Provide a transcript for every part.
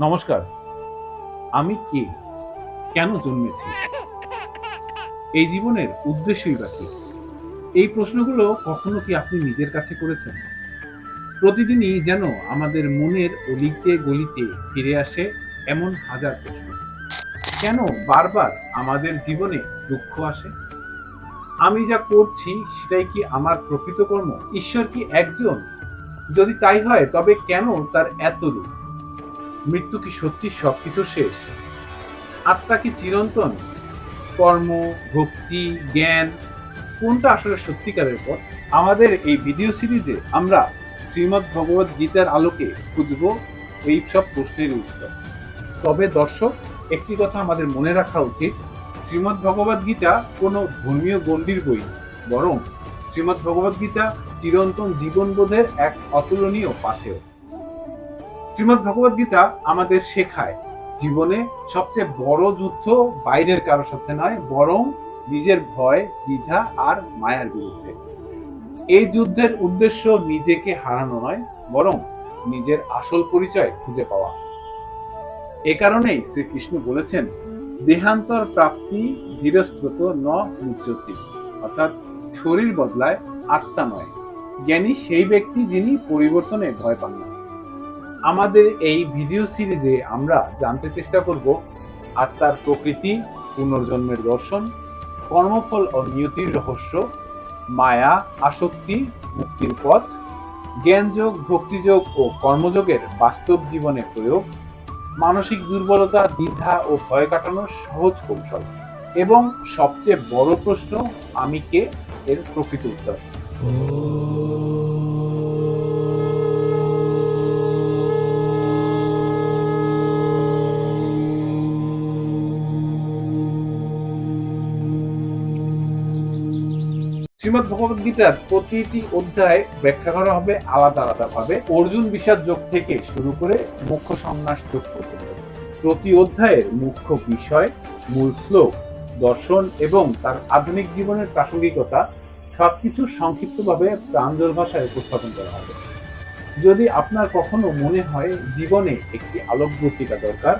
নমস্কার। আমি কে? কেন জন্মেছি? এই জীবনের উদ্দেশ্যই বা কি? এই প্রশ্নগুলো কখনো কি আপনি নিজের কাছে করেছেন? প্রতিদিনই যেন আমাদের মনের অলিতে গলিতে ফিরে আসে এমন হাজার প্রশ্ন। কেন বারবার আমাদের জীবনে দুঃখ আসে? আমি যা করছি সেটাই কি আমার প্রকৃত কর্ম ঈশ্বর কি একজন? যদি তাই হয়, তবে কেন তার এত রূপ মৃত্যু কি সত্যি সবকিছু শেষ? আত্মা কি চিরন্তন? কর্ম, ভক্তি, জ্ঞান, কোনটা আসলে সত্যিকারের পথ? আমাদের এই ভিডিও সিরিজে আমরা শ্রীমৎ ভগবত গীতার আলোকে খুঁজব এই সব প্রশ্নের উত্তর। তবে দর্শক, একটি কথা আমাদের মনে রাখা উচিত শ্রীমৎ ভগবত গীতা কোনো ধর্মীয় গণ্ডির বই বরং শ্রীমৎ ভগবত গীতা চিরন্তন জীবনবোধের এক অতুলনীয় পাথেয় শ্রীমৎ ভগবত গীতা আমাদের শেখায়। জীবনে সবচেয়ে বড় যুদ্ধ বাইরের কারোর সাথে নয়, বরং নিজের ভয়, দ্বিধা আর মায়ার বিরুদ্ধে। এই যুদ্ধের উদ্দেশ্য নিজেকে হারানো নয়, বরং নিজের আসল পরিচয় খুঁজে পাওয়া। এ কারণেই শ্রীকৃষ্ণ বলেছেন, দেহান্তর প্রাপ্তি ধীরস্রোত ন মুচ্যতি অর্থাৎ শরীর বদলায় আত্মা নয়। জ্ঞানী সেই ব্যক্তি যিনি পরিবর্তনে ভয় পান না। আমাদের এই ভিডিও সিরিজে আমরা জানতে চেষ্টা করব আত্মার প্রকৃতি, পুনর্জন্মের দর্শন, কর্মফল ও নিয়তির রহস্য, মায়া, আসক্তি, মুক্তির পথ, জ্ঞানযোগ, ভক্তিযোগ ও কর্মযোগের বাস্তব জীবনে প্রয়োগ, মানসিক দুর্বলতা, দ্বিধা ও ভয় কাটানোর সহজ কৌশল এবং সবচেয়ে বড় প্রশ্ন, আমি কে? এর প্রকৃত উত্তর। শ্রীমদ ভগবত গীতার প্রতিটি অধ্যায় ব্যাখ্যা করা হবে আলাদা আলাদা ভাবে। অর্জুন বিষাদ যোগ থেকে শুরু করে মুখ্য সন্ন্যাস যোগ পর্যন্ত। প্রতি অধ্যায়ের মুখ্য বিষয়, মূল শ্লোক, দর্শন এবং তার আধুনিক জীবনের প্রাসঙ্গিকতা সবকিছু সংক্ষিপ্তভাবে প্রাঞ্জল ভাষায় উপস্থাপন করা হবে। যদি আপনার কখনো মনে হয় জীবনে একটি আলোকবর্তিকা দরকার,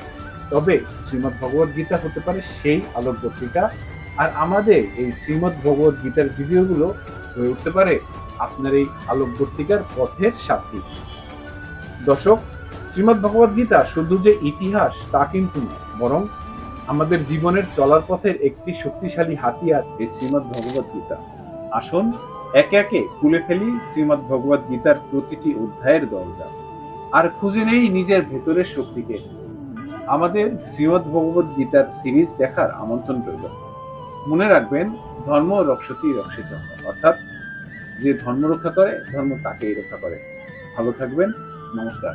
তবে শ্রীমদ্ ভগবত গীতা হতে পারে সেই আলোকবর্তিকা আর আমাদের এই শ্রীমদ ভগবত গীতার ভিডিওগুলো হয়ে উঠতে পারে আপনার এই আলোকবর্তিকার পথের সাথী। দর্শক, শ্রীমদ ভগবত গীতা শুধু যে ইতিহাস তা কিন্তু বরং আমাদের জীবনের চলার পথের একটি শক্তিশালী হাতিয়ার এই শ্রীমদ ভগবত গীতা। আসুন, একে একে খুলে ফেলি শ্রীমদ ভগবত গীতার প্রতিটি অধ্যায়ের দরজা। আর খুঁজে নেই নিজের ভেতরের শক্তিকে। আমাদের শ্রীমদ ভগবত গীতার সিরিজ দেখার আমন্ত্রণ রইল। মনে রাখবেন, ধর্ম রক্ষতি রক্ষিত। অর্থাৎ যে ধর্ম রক্ষা করে, ধর্ম তাকেই রক্ষা করে। ভালো থাকবেন, নমস্কার।